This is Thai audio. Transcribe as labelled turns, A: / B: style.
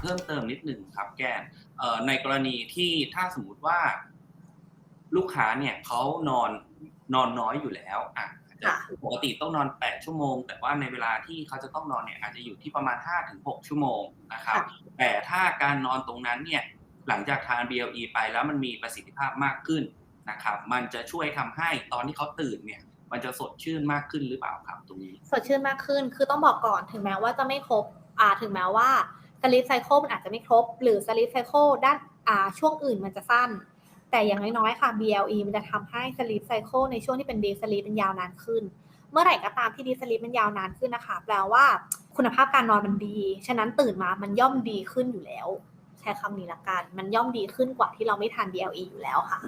A: เพิ่มเติมนิดหนึ่งครับ แก้มเอ่อในกรณีที่ถ้าสมมุติว่า ลูกค้าเนี่ยเขานอนนอนน้อยอยู่แล้วอะอาจจะ
B: ค่ะ
A: ปกติต้องนอน 8 ชั่วโมง แต่ว่าในเวลาที่เขาจะต้องนอนเนี่ยอาจจะอยู่ที่ประมาณ 5-6 ชั่วโมงนะครับ แต่ถ้าการนอนตรงนั้นเนี่ยหลังจากทาน BLE ไปแล้วมันมีประสิทธิภาพมากขึ้นนะครับ มันจะช่วยทำให้ตอนที่เขาตื่นเนี่ย มันจะสดชื่นมากขึ้นหรือเปล่าครับตรงนี้
B: สดชื่นมากขึ้น คือต้องบอกก่อนถึงแม้ว่าจะไม่ครบ อ่า ถึงแม้ว่า สลิปไซเคิลมันอาจจะไม่ครบ หรือสลิปไซเคิลด้านอ่าช่วงอื่นมันจะสั้น แต่อย่างน้อยๆค่ะ BLE มันจะทำให้สลิปไซเคิลในช่วงที่เป็นดีสลิปมันยาวนานขึ้น เมื่อไหร่ก็ตามที่ดีสลิปมันยาวนานขึ้นนะคะ แปลว่าคุณภาพการนอนมันดี ฉะนั้นตื่นมามันย่อมดีขึ้นอยู่แล้ว ใช้คำนี้ละกัน มันย่อมดีขึ้นกว่าที่เราไม่ทาน BLE อยู่แล้วค่ะ